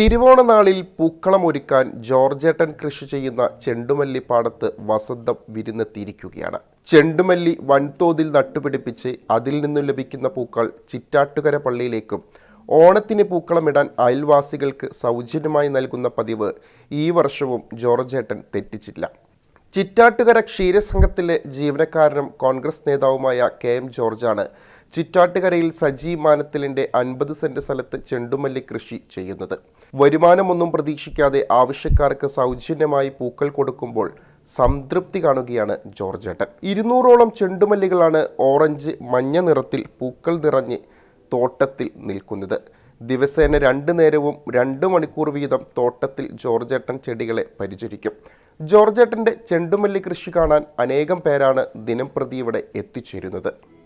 തിരുവോണനാളിൽ പൂക്കളം ഒരുക്കാൻ ജോർജേട്ടൻ കൃഷി ചെയ്യുന്ന ചെണ്ടുമല്ലി പാടത്ത് വസന്തം വിരുന്നെത്തിയിരിക്കുകയാണ്. ചെണ്ടുമല്ലി വൻതോതിൽ നട്ടുപിടിപ്പിച്ച് അതിൽ നിന്നും ലഭിക്കുന്ന പൂക്കൾ ചിറ്റാട്ടുകര പള്ളിയിലേക്കും ഓണത്തിന് പൂക്കളമിടാൻ അയൽവാസികൾക്ക് സൗജന്യമായി നൽകുന്ന പതിവ് ഈ വർഷവും ജോർജേട്ടൻ തെറ്റിച്ചില്ല. ചിറ്റാട്ടുകര ക്ഷീരസംഘത്തിലെ ജീവനക്കാരനും കോൺഗ്രസ് നേതാവുമായ കെ എം ജോർജാണ് ചിറ്റാട്ടുകരയിൽ സജി മാനത്തിലിന്റെ അൻപത് സെന്റ് സ്ഥലത്ത് ചെണ്ടുമല്ലി കൃഷി ചെയ്യുന്നത്. വരുമാനമൊന്നും പ്രതീക്ഷിക്കാതെ ആവശ്യക്കാർക്ക് സൗജന്യമായി പൂക്കൾ കൊടുക്കുമ്പോൾ സംതൃപ്തി കാണുകയാണ് ജോർജേട്ടൻ. ഇരുന്നൂറോളം ചെണ്ടുമല്ലികളാണ് ഓറഞ്ച് മഞ്ഞ നിറത്തിൽ പൂക്കൾ നിറഞ്ഞ് തോട്ടത്തിൽ നിൽക്കുന്നത്. ദിവസേന രണ്ടു നേരവും രണ്ട് മണിക്കൂർ വീതം തോട്ടത്തിൽ ജോർജേട്ടൻ ചെടികളെ പരിചരിക്കും. ജോർജേട്ടന്റെ ചെണ്ടുമല്ലി കൃഷി കാണാൻ അനേകം പേരാണ് ദിനം പ്രതി ഇവിടെ എത്തിച്ചേരുന്നത്.